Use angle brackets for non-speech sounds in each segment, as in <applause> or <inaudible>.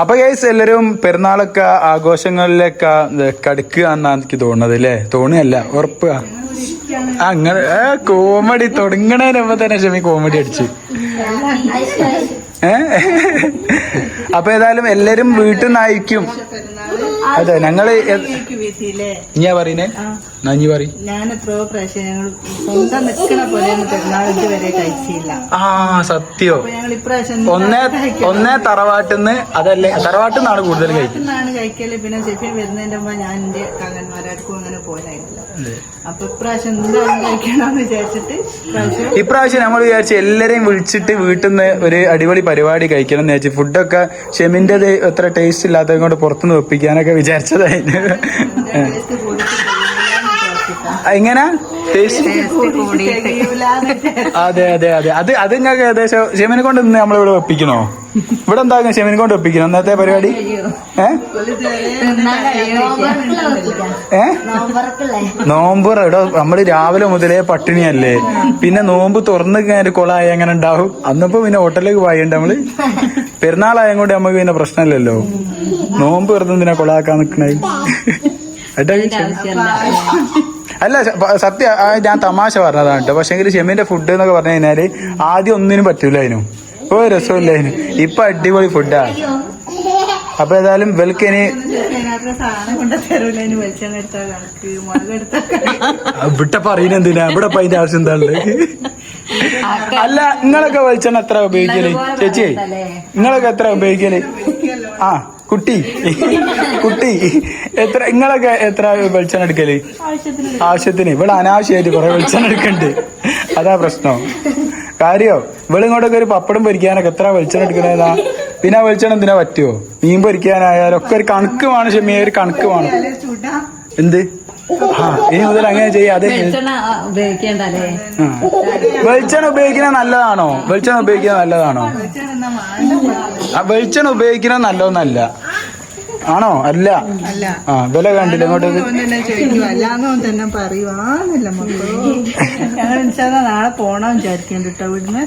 അപ്പൊ ഗൈസ് എല്ലാരും പെരുന്നാളൊക്കെ ആഘോഷങ്ങളിലൊക്കെ കടുക്കുക എന്നാണ് എനിക്ക് തോന്നുന്നത് അല്ലേ തോന്നുകയല്ല ഉറപ്പ്. അങ്ങനെ കോമഡി തുടങ്ങണേനുമ്പോ തന്നെ ക്ഷമി കോമഡി അടിച്ച്. അപ്പൊ ഏതായാലും എല്ലാരും വീട്ടിൽ നിന്നായിരിക്കും അതെ ഞങ്ങൾ ഞാൻ പറയുന്നേ? നഞ്ഞി പറ ഞാൻ എത്രയോ പ്രാവശ്യം ഞങ്ങൾ സ്വന്തം നിൽക്കണ പോലെയൊന്നും പെരുന്നാൾ ഇതുവരെ കഴിച്ചില്ല. ആ സത്യോ. ഒന്നേ ഒന്നേ തറവാട്ടിന്ന് അതല്ലേ തറവാട്ടിന്നാണ് കൂടുതൽ കഴിക്കുന്നത്. കഴിക്കൽ. പിന്നെ ഷെഫി വരുന്നതിന്റെ മുമ്പ് ഞാൻ എന്റെ കങ്ങന്മാരാർക്കും അങ്ങനെ പോലായിരുന്നില്ല അപ്പൊ ഇപ്രാവശ്യം എന്തായാലും കഴിക്കണമെന്ന് വിചാരിച്ചിട്ട് ഇപ്രാവശ്യം നമ്മൾ വിചാരിച്ചു എല്ലാരെയും വിളിച്ചിട്ട് വീട്ടിൽ നിന്ന് ഒരു അടിപൊളി പരിപാടി കഴിക്കണം എന്ന് വിചാരിച്ചു ഫുഡൊക്കെ ഷെമിന്റെത് എത്ര ടേസ്റ്റ് ഇല്ലാത്തത് കൊണ്ട് പുറത്തുനിന്ന് ഒപ്പിക്കാനൊക്കെ വിചാരിച്ചതായിരുന്നു ടേസ്റ്റ് കൂടിയിട്ട് തികയൂലാന്ന് വിചാരിച്ചിട്ടാ. എങ്ങനെ. അതെ അതെ അതെ. അത് അത് നിങ്ങൾക്ക് ഏകദേശം ഷെമിനെ കൊണ്ട് ഇന്ന് നമ്മളിവിടെ വെപ്പിക്കണോ? ഇവിടെ എന്താ ഷെമിനെ കൊണ്ട് വെപ്പിക്കണം അന്നത്തെ പരിപാടി? ഏ? ഏ? നോമ്പ് ഇവിടെ നമ്മൾ രാവിലെ മുതലേ പട്ടിണിയല്ലേ. പിന്നെ നോമ്പ് തുറന്ന് കഴിഞ്ഞാൽ കൊളായി എങ്ങനെ ഉണ്ടാവും? അന്നിപ്പോ പിന്നെ ഹോട്ടലിലേക്ക് പോയിണ്ട് നമ്മൾ. പെരുന്നാളായ കൊണ്ട് നമുക്ക് പിന്നെ പ്രശ്നമില്ലല്ലോ. നോമ്പ് വെറുതെ എന്തിനാ കൊളാക്കാൻ നിക്കണേ? ഏട്ടാ അല്ല സത്യം ഞാൻ തമാശ പറഞ്ഞതാണ് കേട്ടോ പക്ഷെ ഷെമിന്റെ ഫുഡ് എന്നൊക്കെ പറഞ്ഞു കഴിഞ്ഞാൽ ആദ്യം ഒന്നിനും പറ്റൂല അതിനും. ഓ രസമില്ല അതിന്. ഇപ്പൊ അടിപൊളി ഫുഡാ അപ്പൊ ഏതായാലും വെൽക്കന് ഇവിടെ പറയുന്ന എന്തിനാ? ഇവിടെ അതിന്റെ ആവശ്യം എന്താ അല്ല നിങ്ങളൊക്കെ വെളിച്ചെണ്ണ എത്ര ഉപയോഗിക്കൽ? ചേച്ചി നിങ്ങളൊക്കെ എത്ര ഉപയോഗിക്കൽ? ആ. കുട്ടി. കുട്ടി. എത്ര നിങ്ങളൊക്കെ എത്ര വെളിച്ചെണ്ണ എടുക്കൽ? ആവശ്യത്തിന്. ഇവിടെ അനാവശ്യമായിട്ട് കുറെ വെളിച്ചെണ്ണ എടുക്കണ്ട്. അതാ പ്രശ്നം. കാര്യോ? ഇവിടെ ഇങ്ങോട്ടൊക്കെ ഒരു പപ്പടം പൊരിക്കാനൊക്കെ എത്ര വെളിച്ചെണ്ണ എടുക്കണേതാ പിന്നെ വെളിച്ചെണ്ണം എന്തിനാ പറ്റുമോ മീൻ പൊരിക്കാനായാലും ഒക്കെ ഒരു കണക്ക് വേണം ക്ഷമിയ ഒരു കണക്ക് വേണം. എന്ത്? ആ ഇനി മുതൽ അങ്ങനെ ചെയ്യാം അതെ. വെളിച്ചെണ്ണ ഉപയോഗിക്കുന്നത് നല്ലതാണോ? വെളിച്ചെണ്ണ ഉപയോഗിക്കുന്നത് നല്ലതാണോ? ആ വെളിച്ചെണ്ണ ഉപയോഗിക്കുന്നത് നല്ലതൊന്നല്ല. ആണോ? അല്ല. അല്ല. ആ വില കണ്ടില്ല. ഇങ്ങോട്ട് തന്നെ പറയുവാന്നില്ല മക്കളോ. നാളെ പോണം വിചാരിക്കണ്ട കേട്ടോ ഇവിടുന്ന്.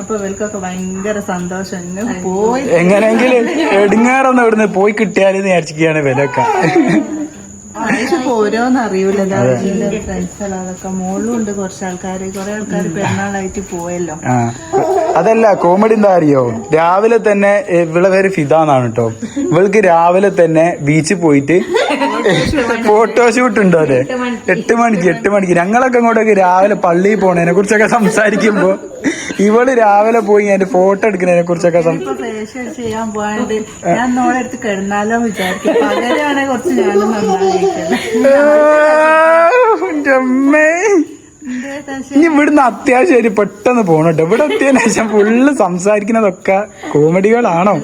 അപ്പൊ ഇവർക്കൊക്കെ ഭയങ്കര സന്തോഷം. പോയി. എങ്ങനെയെങ്കിലും എടുങ്ങാറൊന്നും ഇവിടുന്ന് പോയി കിട്ടിയാലെന്ന് വിചാരിച്ചിരിക്കുകയാണ് വിലക്ക പോരോന്ന് അറിയൂല ഫ്രണ്ട്സ് അതൊക്കെ മോളും ഉണ്ട് കുറച്ച് ആൾക്കാർ കുറെ ആൾക്കാർ പെരുന്നാളായിട്ട് പോയല്ലോ. അതല്ല കോമഡി എന്താ അറിയോ? രാവിലെ തന്നെ ഇവിടെ ഇവളെ പേര് ഫിദാന്നാണ് കേട്ടോ ഇവൾക്ക് രാവിലെ തന്നെ ബീച്ചിൽ പോയിട്ട് ഫോട്ടോഷൂട്ട് ഉണ്ടോ അതെ? എട്ട് മണിക്ക്. എട്ട് മണിക്ക് ഞങ്ങളൊക്കെ ഇങ്ങോട്ടൊക്കെ രാവിലെ പള്ളിയിൽ പോണതിനെ കുറിച്ചൊക്കെ സംസാരിക്കുമ്പോ ഇവൾ രാവിലെ പോയി അതിന്റെ ഫോട്ടോ എടുക്കുന്നതിനെ കുറിച്ചൊക്കെ ഫേഷ്യൽ ചെയ്യാൻ പോയത് ഞാൻ നോളെ എടുത്ത് കിടന്നാലോ വിചാരിക്കും. കുറച്ച് ഞാനും അമ്മേ. ഇനി ഇവിടുന്ന് അത്യാവശ്യം പെട്ടെന്ന് പോണട്ടോ ഇവിടെ എത്തിയതിനു ശേഷം ഫുള്ള് സംസാരിക്കുന്നതൊക്കെ കോമഡികളാണോ?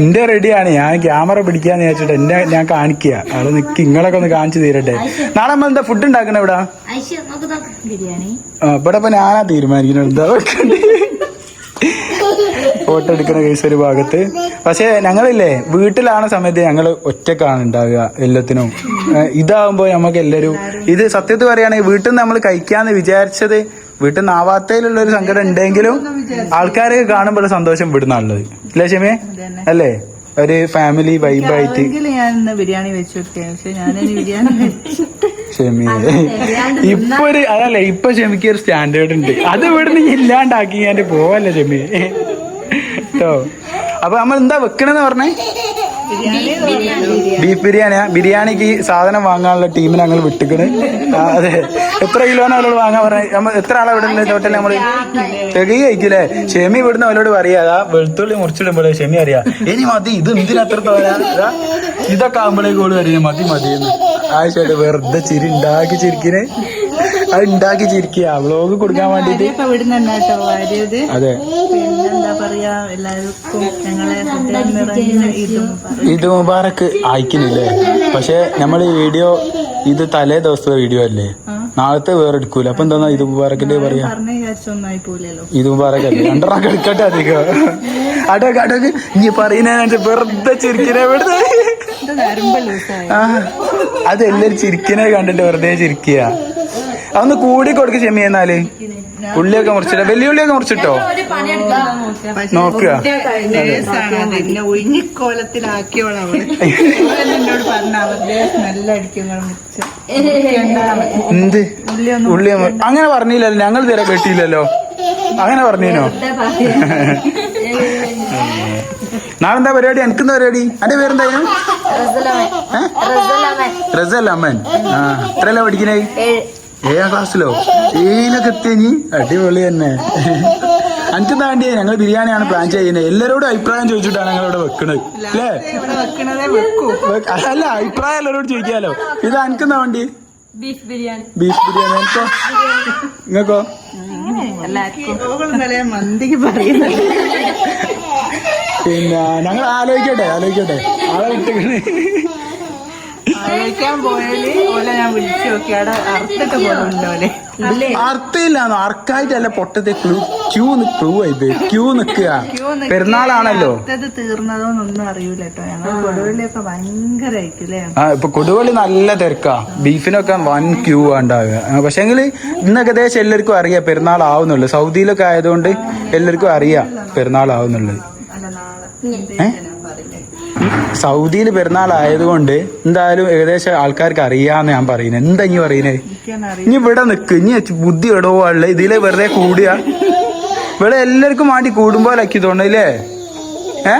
എന്റെ റെഡിയാണ് ഞാൻ ക്യാമറ പിടിക്കാന്ന് വിചാരിച്ചിട്ട് എന്റെ ഞാൻ കാണിക്കുക അവിടെ നിക്ക് ഇങ്ങളൊക്കെ ഒന്ന് കാണിച്ചു തീരട്ടെ. നാളെ നമ്മൾ എന്താ ഫുഡ് ഉണ്ടാക്കണേ ഇവിടെ? ഇവിടെ ഇപ്പൊ ഞാനാ തീരുമാനിക്കുന്നത് എന്താ ഫോട്ടോ എടുക്കുന്ന കേസ് ഒരു ഭാഗത്ത്. പക്ഷേ ഞങ്ങളില്ലേ വീട്ടിലാണ് സമയത്ത് ഞങ്ങൾ ഒറ്റക്കാണ് ഉണ്ടാവുക എല്ലാത്തിനും. ഇതാവുമ്പോ നമുക്ക് എല്ലാരും ഇത് സത്യത്തിൽ പറയുകയാണെങ്കിൽ വീട്ടിൽ നിന്ന് നമ്മൾ കഴിക്കാന്ന് വിചാരിച്ചത് വീട്ടിൽ നിന്ന് ആവാത്തതിലുള്ള ഒരു സങ്കടം ഉണ്ടെങ്കിലും ആൾക്കാരെ കാണുമ്പോൾ സന്തോഷം വിടുന്നുള്ളത് അല്ലേ ഷമേ? അല്ലേ? ഒരു ഫാമിലി വൈബായിട്ട് ബിരിയാണി ഇപ്പൊ ഒരു അതല്ല ഇപ്പൊ ക്ഷമിക്ക് ഒരു സ്റ്റാൻഡേർഡ് ഉണ്ട്. അത് ഇവിടുന്ന് ഇല്ലാണ്ടാക്കി ഞാൻ പോവല്ലേ കേട്ടോ അപ്പൊ നമ്മൾ എന്താ വെക്കണെന്ന് പറഞ്ഞേ? ബീഫ് ബിരിയാണിയാ ബിരിയാണിക്ക് സാധനം വാങ്ങാനുള്ള ടീമിനെ ഞങ്ങൾ വിട്ടിക്കണ്. അതെ. എത്ര കിലോനാ അവരോട് വാങ്ങാൻ പറഞ്ഞ? നമ്മൾ എത്ര ആളെ ഇവിടെ ടോട്ടൽ നമ്മൾ? തികയെ കഴിക്കൂലേ? ഷെമി ഇവിടുന്ന് അവരോട് പറയാ അതാ വെളുത്തുള്ളി മുറിച്ചിടുമ്പോഴേ ഷെമി അറിയാ. ഇനി മതി ഇത് എന്തിനാ അത്ര തോരാ? ഇതാ, ഇതൊക്കെ ആകുമ്പോഴേക്ക് ഓൾ അറിയാം മതി മതി. എന്ന് ആഴ്ചയായിട്ട് വെറുതെ ചിരി ഉണ്ടാക്കി ചിരിക്കിനെ അത് ഉണ്ടാക്കി ചിരിക്കുക വ്ളോഗ് കൊടുക്കാൻ വേണ്ടിട്ട്. അതെ. പറയാ എല്ലാവർക്കും ഞങ്ങളെ ഇത് മുബാറക്ക് അയക്കുന്നില്ലേ? പക്ഷെ നമ്മൾ ഈ വീഡിയോ ഇത് തലേ ദിവസത്തെ വീഡിയോ അല്ലേ? നാളത്തെ വേറെ എടുക്കൂല അപ്പൊ എന്താ ഇത് മുബാറക്കിന്റെ പറയാ? ഇത് മുബാറക് അല്ലേ? രണ്ടെണ്ണം എടുക്കട്ടെ അധികം. അടക്ക് അടക്ക് നീ പറയുന്ന വെറുതെ ചിരിക്കണേ ലൂസായി? ആ. അത് എല്ലാരും ചിരിക്കണേ കണ്ടിട്ട് വെറുതെ ചിരിക്കുക. അതൊന്ന് കൂടി കൊടുക്ക് ക്ഷമിയെന്നാൽ ഉള്ളിയൊക്കെ മുറിച്ചിട്ട്? വലിയ ഉള്ളിയൊക്കെ മുറിച്ചിട്ടോ നോക്കുക. <laughs> എന്ത്? ഉള്ളി അങ്ങനെ പറഞ്ഞില്ലല്ലോ. ഞങ്ങൾ തീരെ വെട്ടിയില്ലല്ലോ അങ്ങനെ പറഞ്ഞേനോ? <laughs> നാളെന്താ പരിപാടി? എനിക്കെന്താ പരിപാടി? അന്റെ പേരെന്തായാലും റസലമ്മൻ അമ്മൻ ആ. എത്രയല്ല പഠിക്കണേ? ഏഴാം ക്ലാസ്സിലോ ഏഴിലൊക്കെ എത്തിയനി അടിപൊളി തന്നെ. എനിക്ക് താണ്ടിയേ ഞങ്ങൾ ബിരിയാണിയാണ് പ്ലാൻ ചെയ്യുന്നത്. എല്ലാരോടും അഭിപ്രായം ചോദിച്ചിട്ടാണ് ഞങ്ങൾ ഇവിടെ വെക്കണത്. അല്ലേ? ഇവിടെ വെക്കണതേ വെക്കൂ അല്ല അഭിപ്രായം എല്ലാരോടും ചോദിക്കാലോ. ഇത് അനക്ക് വേണ്ടി? ബീഫ് ബിരിയാണി. ബീഫ് ബിരിയാണി. എനിക്കോ നിങ്ങൾക്കോ മന്തിക്ക് പറയുന്നത്. പിന്നെ ഞങ്ങൾ ആലോചിക്കട്ടെ ആലോചിക്കട്ടെ. ആളെ വിട്ടിക്കണേ. കഴിക്കാൻ പോയാൽ ഓലെ ഞാൻ വിളിച്ചു നോക്കി. അവിടെ അറുത്തിട്ട് പോലും ഉണ്ടോലെ അർത്ഥമില്ലാന്നോ അർക്കായിട്ടല്ല പൊട്ടത്തെ ക്ലൂ ക്യൂ ക്ലൂ ആയിട്ട് ക്യൂ നിക്കുക <laughs> പെരുന്നാളാണല്ലോ. തീർന്നതോന്നൊന്നും അറിയൂല കേട്ടോ ഞങ്ങൾ കൊടുവള്ളിയൊക്കെ ഭയങ്കര ആയിരിക്കും ആ ഇപ്പൊ കൊടുവള്ളി നല്ല തിരക്കാ. ബീഫിനൊക്കെ വൻ ക്യൂ ഉണ്ടാവുക പക്ഷെങ്കിൽ ഇന്ന് ഏകദേശം എല്ലാവർക്കും അറിയാം പെരുന്നാൾ ആവുന്നുള്ളു സൗദിയിലൊക്കെ ആയതുകൊണ്ട് എല്ലാവർക്കും അറിയാം പെരുന്നാൾ ആവുന്നുള്ളത് ഏഹ് സൗദിയിൽ പെരുന്നാൾ ആയതുകൊണ്ട് എന്തായാലും ഏകദേശം ആൾക്കാർക്ക് അറിയാന്ന് ഞാൻ പറയുന്നത് എന്താ ഇനി പറയുന്നത് ഇനി ഇവിടെ നിക്ക്. ഇനി ബുദ്ധി ഇടവോ ഉള്ള ഇതിലെ വെറുതെ കൂടിയ. ഇവിടെ എല്ലാവർക്കും വേണ്ടി കൂടുമ്പോലാക്കി തോന്നില്ലേ ഏ?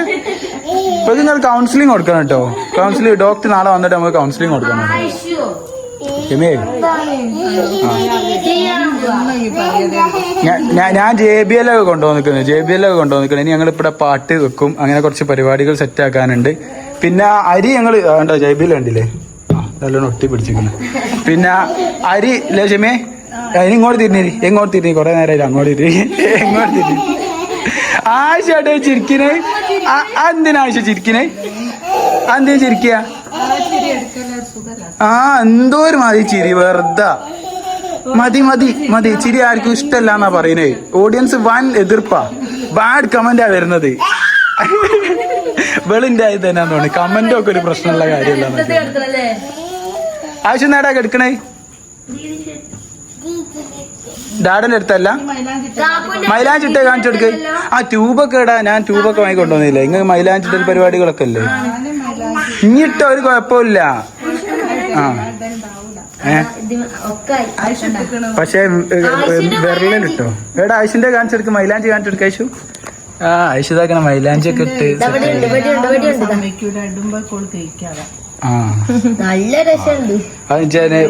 ഇപ്പൊ നിങ്ങൾ കൗൺസിലിംഗ് കൊടുക്കണം കേട്ടോ. കൗൺസിലിംഗ് ഡോക്ടർ നാളെ വന്നിട്ട് നമുക്ക് കൗൺസിലിംഗ് കൊടുക്കണം. പറയുന്നത് ഞാൻ- ജെ ബി എൽ ഒക്കെ കൊണ്ടുവന്നിക്കുന്നത് ജെ ബി എൽ ഒക്കെ ഇനി ഞങ്ങൾ ഇവിടെ പാട്ട് വെക്കും. അങ്ങനെ കുറച്ച് പരിപാടികൾ സെറ്റ് ആക്കാനുണ്ട്. പിന്നെ അരി ഞങ്ങൾ വേണ്ട ജെ ബി എൽ കണ്ടില്ലേ? നല്ലോണം ഒട്ടി പിടിച്ചിരിക്കുന്നു. പിന്നെ അരി ലക്ഷ്മേ അതിന് ഇങ്ങോട്ട് തിരിഞ്ഞിരി എങ്ങോട്ട് തിരിഞ്ഞി കുറെ നേരം അങ്ങോട്ട് തിരി എങ്ങോട്ട് തിരി ആശാട്ടെ ചിരിക്കിനെ എന്തിനാ ആശ ചിരിക്കിനെ എന്തിനാ ചിരിക്കുക? ആ എന്തോ ഒരു മതി ചിരി വെറുതെ. മതി മതി മതി. ചിരി ആർക്കും ഇഷ്ടല്ല എന്നാ പറയുന്നേ. ഓഡിയൻസ് വൻ എതിർപ്പാ. ബാഡ് കമന്റാ വരുന്നത്. വെളിന്റെ ആയി തന്നെ തോന്നി കമന്റ് ഒക്കെ ഒരു പ്രശ്നമുള്ള കാര്യമല്ല ആവശ്യം നേടാ എടുക്കണേ ഡാഡന്റെ അടുത്തല്ല? മൈലാഞ്ചിട്ടേ കാണിച്ചെടുക്ക് ആ ട്യൂബൊക്കെ ഇടാ ഞാൻ ട്യൂബൊക്കെ വാങ്ങി കൊണ്ടുവന്നില്ലേ ഇങ്ങനെ മൈലാഞ്ചിട്ടൽ പരിപാടികളൊക്കെ അല്ലേ? ഇനിയിട്ടോ ഒരു കുഴപ്പമില്ല. ആ. പക്ഷേ വിരലിലിട്ടോ എടാ ആയിഷിന്റെ കാണിച്ചെടുക്ക് മൈലാഞ്ചി കാണിച്ചെടുക്ക ആയിഷു. ആ ആയിഷ് ഇതാക്കണ മൈലാഞ്ചി ഒക്കെ ഇട്ട് ആ. നല്ല രസമുണ്ട്.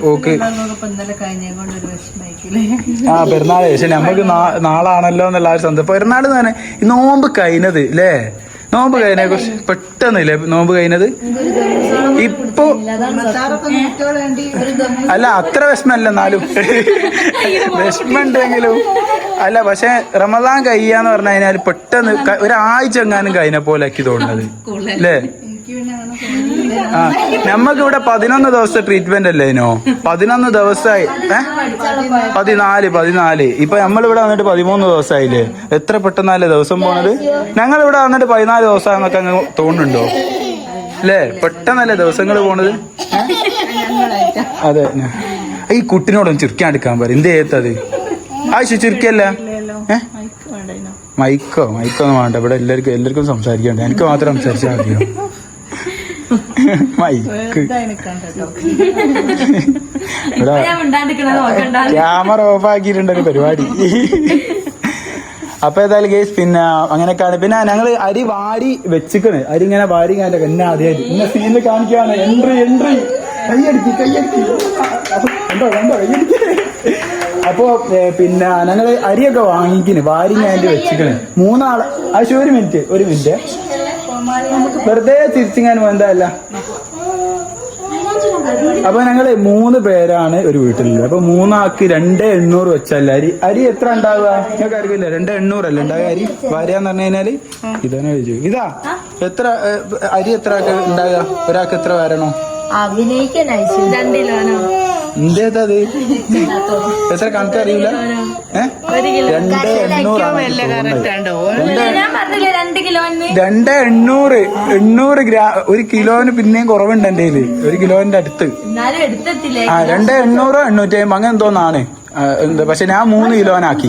ഓക്ക്. പെരുന്നാൾ പക്ഷെ നമുക്ക് നാ- നാളാണല്ലോ എന്നുള്ള ആ ഒരു സന്തോഷം. പെരുന്നാൾ എന്ന് ഈ നോമ്പ് കഴിഞ്ഞത് അല്ലേ നോമ്പ് കഴിഞ്ഞ കുറച്ച് പെട്ടെന്നില്ലേ? നോമ്പ് കഴിഞ്ഞത്? ഇപ്പൊ അല്ല അത്ര വിഷമല്ല എന്നാലും. വിഷമുണ്ടെങ്കിലും അല്ല പക്ഷെ റമദാൻ കഴിയാന്ന് പറഞ്ഞു കഴിഞ്ഞാൽ പെട്ടെന്ന് ഒരാഴ്ച എങ്ങാനും കഴിഞ്ഞ പോലെ ആക്കി തോന്നുന്നത് അല്ലേ നമ്മക്ക് ഇവിടെ പതിനൊന്ന് ദിവസത്തെ ട്രീറ്റ്മെന്റ് അല്ലേ ഇനോ? പതിനൊന്ന് ദിവസമായി പതിനാല് പതിനാല്. ഇപ്പൊ നമ്മളിവിടെ വന്നിട്ട് പതിമൂന്ന് ദിവസമായില്ലേ എത്ര പെട്ടെന്നല്ലേ ദിവസം പോണത്? ഞങ്ങൾ ഇവിടെ വന്നിട്ട് പതിനാല് ദിവസമാണെന്നൊക്കെ അങ്ങ് തോന്നുന്നുണ്ടോ? അല്ലേ? പെട്ടെന്നല്ലേ ദിവസങ്ങൾ പോണത്? അതെ. ഈ കുട്ടിനോടൊന്ന് ചിരിക്കാൻ എടുക്കാൻ പറയും എന്ത് ചെയ്യത്തത്? ആവശ്യം ചിരിക്കല്ല മൈക്കോ മൈക്കോ? ഒന്നും വേണ്ട. ഇവിടെ എല്ലാവർക്കും എല്ലാവർക്കും സംസാരിക്കണ്ട. എനിക്ക് മാത്രം സംസാരിച്ചാൽ മതിയോ? മൈക്ക് ക്യാമറ ഓഫ് ആക്കിയിട്ടുണ്ട് ഒരു പരിപാടി. അപ്പൊ ഏതായാലും ഗേസ് പിന്നെ അങ്ങനെ അങ്ങനെയൊക്കെയാണ്. പിന്നെ ഞങ്ങൾ അരി വാരി വെച്ചിക്കണ്. അരി ഇങ്ങനെ വാരി കാണിക്കും എന്നെ ആദ്യമായിട്ട് ഇന്ന സീനിൽ കാണിക്കുകയാണ്. എൻട്രി എൻട്രി കയ്യടിക്ക് കയ്യടിക്ക് കണ്ടോ കണ്ടോ? കയ്യടിക്ക് അപ്പോ പിന്നെ ഞങ്ങൾ അരിയൊക്കെ വാങ്ങിക്കിന് വാരി ഞാൻ വെച്ചിക്കണ്. മൂന്നാൾ. ആശു ഒരു മിനിറ്റ് ഒരു മിനിറ്റ് വെറുതെ തിരിച്ചിങ്ങാൻ വേണ്ടല്ല അപ്പൊ ഞങ്ങൾ മൂന്ന് പേരാണ് ഒരു വീട്ടിലുള്ളത്. അപ്പൊ മൂന്നാക്ക് രണ്ട് എണ്ണൂറ് വെച്ചല്ല അരി. അരി എത്ര ഉണ്ടാവുക? നിങ്ങൾക്ക് അറിയില്ല രണ്ട് എണ്ണൂറല്ല ഉണ്ടാവുക അരി? വരാന്ന് പറഞ്ഞു കഴിഞ്ഞാൽ ഇതാണ് ചോദിച്ചു ഇതാ എത്ര അരി എത്ര ഉണ്ടാവുക? ഒരാൾക്ക് എത്ര വരണോ? എന്തേതത്? എത്ര കണക്കറിയില്ല ഏഹ് രണ്ട് എണ്ണൂറാണ്. പറഞ്ഞില്ലേ രണ്ട് രണ്ട് എണ്ണൂറ് എണ്ണൂറ് ഗ്രാ ഒരു കിലോന് പിന്നെയും കുറവുണ്ട് എന്റെ കയ്യിൽ. ഒരു കിലോന്റെ അടുത്ത്. ആ രണ്ട് എണ്ണൂറോ എണ്ണൂറ്റി അമ്പത് അങ്ങനെ എന്തോന്നാണ്. എന്താ പക്ഷെ ഞാൻ മൂന്ന് കിലോനാക്കി.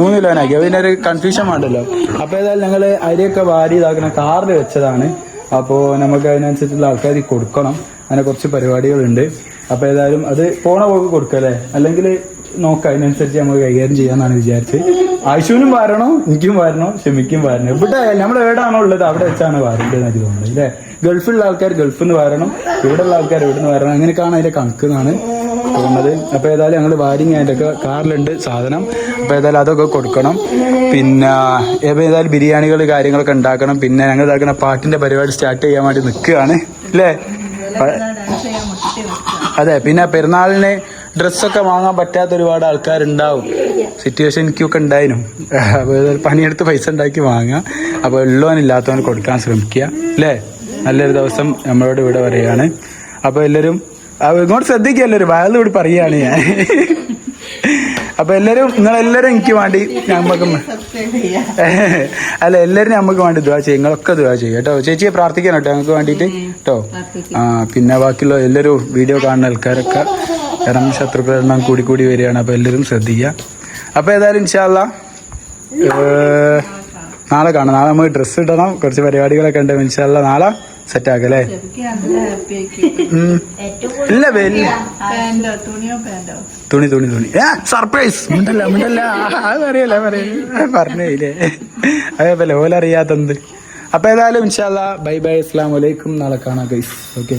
മൂന്ന് കിലോനാക്കി. അതിനൊരു കൺഫ്യൂഷൻ വേണ്ടല്ലോ. അപ്പൊ ഏതായാലും ഞങ്ങൾ അരിയൊക്കെ വാരി ഇതാക്കുന്ന കാറിൽ വെച്ചതാണ്. അപ്പോ നമുക്ക് അതിനനുസരിച്ചുള്ള ആൾക്കാർ കൊടുക്കണം. അങ്ങനെ കുറച്ച് പരിപാടികളുണ്ട്. അപ്പൊ ഏതായാലും അത് പോണ പോക്ക് കൊടുക്കല്ലേ? അല്ലെങ്കിൽ നോക്കാം അതിനനുസരിച്ച് നമുക്ക് കൈകാര്യം ചെയ്യാന്നാണ് വിചാരിച്ചത്. ആയുഷുവിനും വരണോ എനിക്കും വരണോ ഷെമിക്കും വാരണം. ഇവിടെ നമ്മൾ എവിടെയാണോ ഉള്ളത് അവിടെ വെച്ചാണ് വാരേണ്ടത് എനിക്ക് തോന്നുന്നത് അല്ലേ? ഗൾഫിലുള്ള ആൾക്കാർ ഗൾഫിൽ നിന്ന് വാരണം ഇവിടെയുള്ള ആൾക്കാർ ഇവിടെ നിന്ന് വരണം. അങ്ങനെയൊക്കെയാണ് അതിന്റെ കണക്ക് എന്നാണ് തോന്നുന്നത്. അപ്പൊ ഏതായാലും ഞങ്ങൾ വാരിങ് അതിന്റെ ഒക്കെ കാറിലുണ്ട് സാധനം. അപ്പൊ ഏതായാലും അതൊക്കെ കൊടുക്കണം. പിന്നെ ഇപ്പൊ ഏതായാലും ബിരിയാണികൾ കാര്യങ്ങളൊക്കെ ഉണ്ടാക്കണം. പിന്നെ ഞങ്ങൾ ഇതാക്കുന്ന പാട്ടിന്റെ പരിപാടി സ്റ്റാർട്ട് ചെയ്യാൻ വേണ്ടി നിൽക്കുകയാണ് അല്ലേ? അതെ പിന്നെ പെരുന്നാളിന് ഡ്രസ്സൊക്കെ വാങ്ങാൻ പറ്റാത്ത ഒരുപാട് ആൾക്കാരുണ്ടാവും. സിറ്റുവേഷൻ എനിക്കൊക്കെ ഉണ്ടായിരുന്നു. അപ്പോൾ പണിയെടുത്ത് പൈസ ഉണ്ടാക്കി വാങ്ങുക. അപ്പോൾ ഉള്ളവനില്ലാത്തവന് കൊടുക്കാൻ ശ്രമിക്കുക. അല്ലേ? നല്ലൊരു ദിവസം നമ്മളോട് ഇവിടെ പറയുകയാണ് അപ്പോൾ എല്ലാവരും അപ്പൊ ഇങ്ങോട്ട് ശ്രദ്ധിക്കുക എല്ലാവരും. വയലിൽ ഇവിടെ പറയുകയാണ് ഞാൻ. അപ്പോൾ എല്ലാരും നിങ്ങളെല്ലാവരും എനിക്ക് വേണ്ടി നമുക്ക് അല്ല എല്ലാവരും നമുക്ക് വേണ്ടി ദുവാ ചെയ്യും നിങ്ങളൊക്കെ ദുവാ ചെയ്യും കേട്ടോ. ചേച്ചിയെ പ്രാർത്ഥിക്കണം കേട്ടോ. ഞങ്ങൾക്ക് വേണ്ടിയിട്ട് കേട്ടോ. ആ പിന്നെ ബാക്കിയുള്ള എല്ലാവരും വീഡിയോ കാണുന്ന ആൾക്കാരൊക്കെ കാരണം ശത്രുക്കളെണ്ണം കൂടി കൂടി വരികയാണ്. അപ്പോൾ എല്ലാവരും ശ്രദ്ധിക്കുക. അപ്പോൾ ഏതായാലും ഇൻഷാല്ല നാളെ കാണാം. നാളെ നമുക്ക് ഡ്രസ്സ് ഇടണം. കുറച്ച് പരിപാടികളൊക്കെ ഉണ്ട്. ഇൻഷാല്ല നാളെ സെറ്റ് ആക്കാം അല്ലേ. ഇല്ല വലിയ തുണി തുണി തുണി. ഏ സർപ്രൈസ് മിണ്ടല്ല മിണ്ടല്ല. അത് അറിയല്ല പറഞ്ഞില്ലേ അതേപോലെ ഓലറിയാത്തത് അപ്പോൾ അപ്പൊ ഏതായാലും ഇൻഷാല്ല ബൈ ബൈ. അസ്സാം വലൈക്കും നാളെ കാണാം ഗൈസ് ഓക്കെ